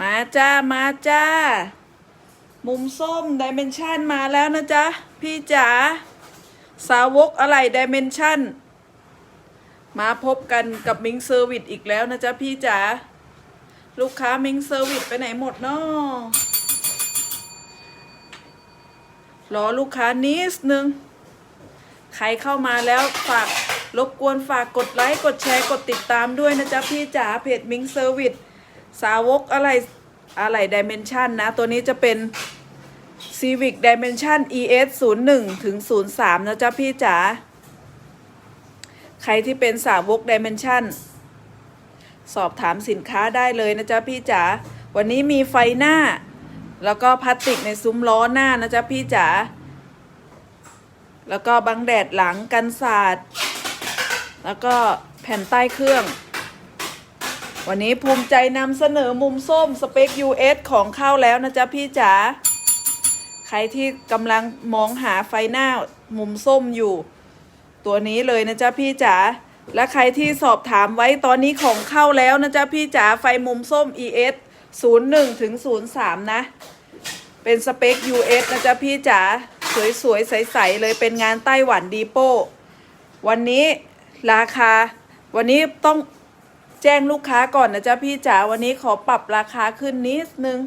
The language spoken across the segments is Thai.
มาจ้า มาจ้า มุมส้มดิเมนชันมาแล้วนะจ๊ะ พี่จ๋าสาวกอะไรดิเมนชันมาพบกันกับมิงเซอร์วิสอีกแล้วนะจ๊ะพี่จ๋าลูกค้ามิงเซอร์วิสไปไหนหมดเนาะรอลูกค้านิดนึง ใครเข้ามาแล้วฝากรบกวนฝากกดไลค์ กดแชร์ กดติดตามด้วยนะจ๊ะพี่จ๋าเพจมิงเซอร์วิส สาวกอะไรอะไรดิเมนชันนะ ตัวนี้จะเป็น Civic Dimension ES 0 1ถึง03 นะจ๊ะพี่จ๋า ใครที่เป็นสาวก Dimension สอบถามสินค้าได้เลยนะจ๊ะพี่จ๋า วันนี้มีไฟหน้า แล้วก็พลาสติกในซุ้มล้อหน้านะจ๊ะพี่จ๋า แล้วก็บังแดดหลังกันสาด แล้วก็แผ่นใต้เครื่อง วันนี้ภูมิใจนำเสนอมุมส้มสเปค US ของเข้าแล้วนะจ๊ะพี่จ๋าใครที่กำลังมองหาไฟหน้ามุมส้มอยู่ ตัวนี้เลยนะจ๊ะพี่จ๋าและใครที่สอบถามไว้ตอนนี้ของเข้าแล้วนะจ๊ะพี่จ๋าไฟมุมส้ม ES 01ถึง03 นะ เป็นสเปค US นะจ๊ะพี่จ๋าสวยๆ ใส ๆ เลยเป็นงานไต้หวันดีโป้ วันนี้ราคา วันนี้ต้อง แจ้งลูกค้าก่อนนะจ๊ะพี่จ๋าวันนี้ขอปรับราคาขึ้นนิดนึง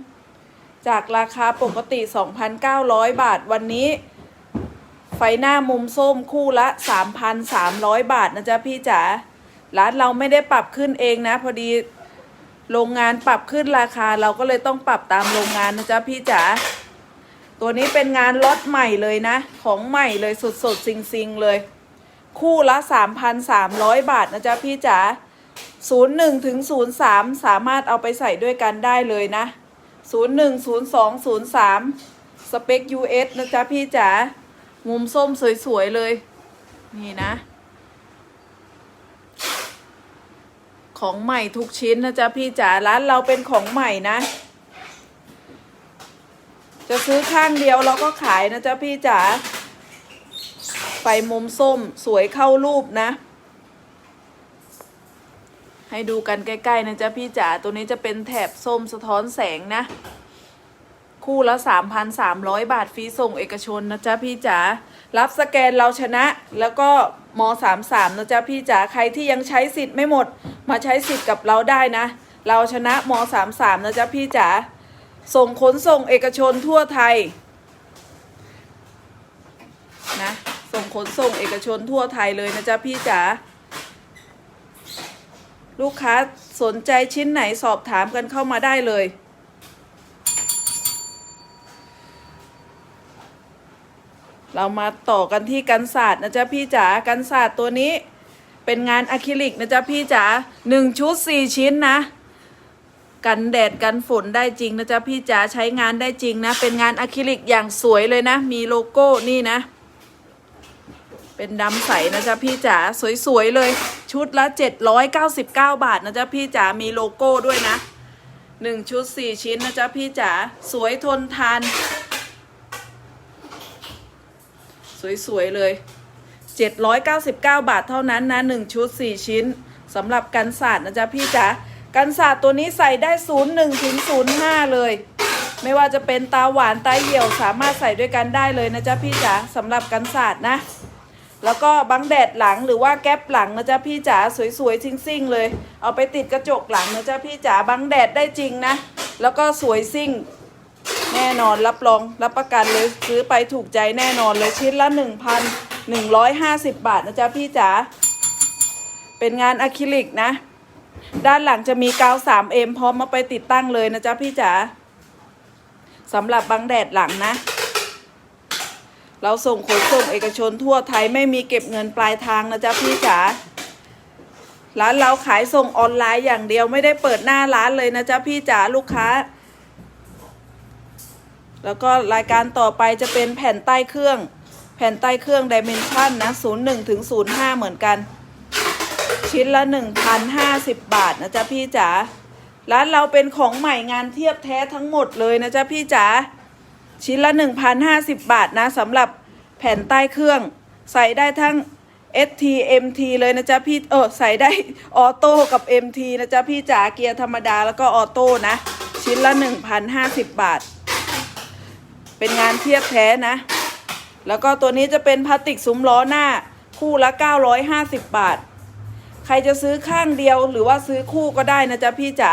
จากราคาปกติ 2,900 บาทวันนี้ ไฟหน้ามุมส้มคู่ละ 3,300 บาทนะจ๊ะพี่จ๋าร้านเราไม่ได้ปรับขึ้นเองนะ พอดีโรงงานปรับขึ้นราคาเราก็เลยต้องปรับตามโรงงานนะจ๊ะพี่จ๋าตัวนี้เป็นงานล็อตใหม่เลยนะ ของใหม่เลยสดๆซิงๆเลย คู่ละ 3,300 บาทนะจ๊ะพี่จ๋า 01ถึง03 สามารถเอาไปใส่ด้วยกันได้เลยนะ 01 02 03 สเปค US นะจ๊ะพี่จ๋ามุมส้มสวยๆเลย นี่นะ ของใหม่ทุกชิ้นนะจ๊ะพี่จ๋าร้านเราเป็นของใหม่นะ จะซื้อข้างเดียวเราก็ขายนะจ๊ะพี่จ๋าไฟมุมส้มสวยเข้ารูปนะ ให้ดูกันใกล้ๆนะจ๊ะพี่จ๋าตัวนี้จะเป็นแถบส้มสะท้อนแสงนะ คู่ละ 3,300 บาทฟรีส่งเอกชนนะจ๊ะพี่จ๋ารับสแกนเราชนะแล้วก็ม33นะจ๊ะพี่จ๋าใครที่ยังใช้สิทธิ์ไม่หมด มาใช้สิทธิ์กับเราได้นะ เราชนะม33นะจ๊ะพี่จ๋าส่งขนส่งเอกชนทั่วไทยนะส่งขนส่งเอกชนทั่วไทยเลยนะจ๊ะพี่จ๋า ลูกค้าสนใจชิ้นไหนสอบถามกันเข้ามาได้เลย เรามาต่อกันที่กันศาสตร์นะจ๊ะพี่จ๋ากันศาสตร์ตัวนี้เป็นงานอะคริลิกนะจ๊ะพี่จ๋าหนึ่งชุดสี่ชิ้นนะ กันแดดกันฝนได้จริงนะจ๊ะพี่จ๋าใช้งานได้จริงนะ เป็นงานอะคริลิกอย่างสวยเลยนะ มีโลโก้นี่นะ เป็นดำใสนะจ๊ะพี่จ๋าสวยๆเลย ชุดละ 799 บาทนะจ๊ะพี่จ๋า มีโลโก้ด้วยนะหนึ่งชุดสี่ชิ้นนะจ๊ะพี่จ๋า สวยทนทาน สวย ๆ เลย 799 บาทเท่านั้นนะ 1 ชุด 4 ชิ้นสำหรับกันศาสตร์นะจ๊ะพี่จ๋า กันศาสตร์ตัวนี้ใส่ได้ 01ถึง05 เลย ไม่ว่าจะเป็นตาหวานตาเหี่ยวสามารถใส่ด้วยกันได้เลยนะจ๊ะพี่จ๋าสำหรับกันศาสตร์นะ แล้วก็บังแดดหลังหรือว่าแก๊ปหลังนะจ๊ะพี่จ๋าสวยๆซิ่งๆเลย เอาไปติดกระจกหลังนะจ๊ะพี่จ๋าบังแดดได้จริงนะ แล้วก็สวยซิ่ง แน่นอนรับรองรับประกันเลยซื้อไปถูกใจแน่นอนเลยชิ้นละ 1,150 บาทนะจ๊ะพี่จ๋าเป็นงานอะคริลิกนะ ด้านหลังจะมีกาว 3M พร้อมมาไปติดตั้งเลยนะจ๊ะพี่จ๋าสำหรับบังแดดหลังนะ เราส่งขนส่งเอกชนทั่วไทยไม่มีเก็บเงินปลายทางนะจ๊ะพี่จ๋าร้านเราขายส่งออนไลน์อย่างเดียวไม่ได้เปิดหน้าร้านเลยนะจ๊ะพี่จ๋าลูกค้า แล้วก็รายการต่อไปจะเป็นแผ่นใต้เครื่อง แผ่นใต้เครื่องดิเมนชันนะ01ถึง05 เหมือนกัน ชิ้นละ 1,050 บาทนะจ๊ะพี่จ๋าร้านเราเป็นของใหม่งานเทียบแท้ทั้งหมดเลยนะจ๊ะพี่จ๋า ชิ้นละ 1,050 บาทนะสำหรับแผ่นใต้เครื่อง ใส่ได้ทั้ง ST MT เลยนะจ๊ะพี่เออใส่ได้ออโต้กับ MT นะจ๊ะพี่จ๋าเกียร์ธรรมดาแล้วก็ออโต้นะ ชิ้นละ 1,050 บาท เป็นงานเทียบแท้นะ แล้วก็ตัวนี้จะเป็นพลาสติกซุ้มล้อหน้าคู่ละ 950 บาท ใครจะซื้อข้างเดียวหรือว่าซื้อคู่ก็ได้นะจ๊ะพี่จ๋า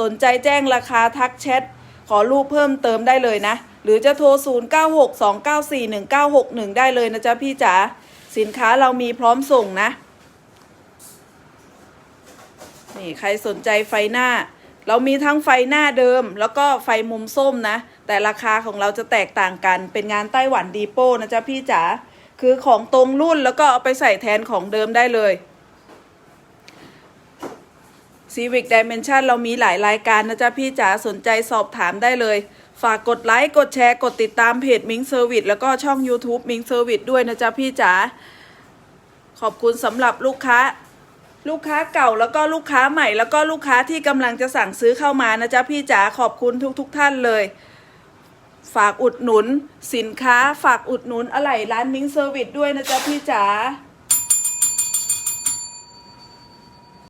สนใจแจ้งราคาทักแชทขอรูปเพิ่มเติมได้เลยนะ หรือจะโทร 0962941961 ได้เลยนะจ๊ะพี่จ๋าสินค้าเรามีพร้อมส่งนะ นี่ใครสนใจไฟหน้า เรามีทั้งไฟหน้าเดิม แล้วก็ไฟมุมส้มนะ แต่ราคาของเราจะแตกต่างกันเป็นงานไต้หวันดีโป้นะจ๊ะพี่จ๋าคือของตรงรุ่นแล้วก็เอาไปใส่แทนของเดิมได้เลย Civic Dimension เรามีหลายรายการนะจ๊ะพี่จ๋าสนใจสอบถามได้เลย ฝากกดไลค์ กดแชร์ กดติดตามเพจมิงเซอร์วิสแล้วก็ช่อง YouTube มิงเซอร์วิสด้วยนะจ๊ะพี่จ๋า ขอบคุณสำหรับลูกค้า ลูกค้าเก่าแล้วก็ลูกค้าใหม่ แล้วก็ลูกค้าที่กำลังจะสั่งซื้อเข้ามานะจ๊ะพี่จ๋า ขอบคุณทุกๆทท่านเลย ฝากอุดหนุน สินค้า ฝากอุดหนุนอะไหล่ร้านมิงเซอร์วิสด้วยนะจ๊ะพี่จ๋า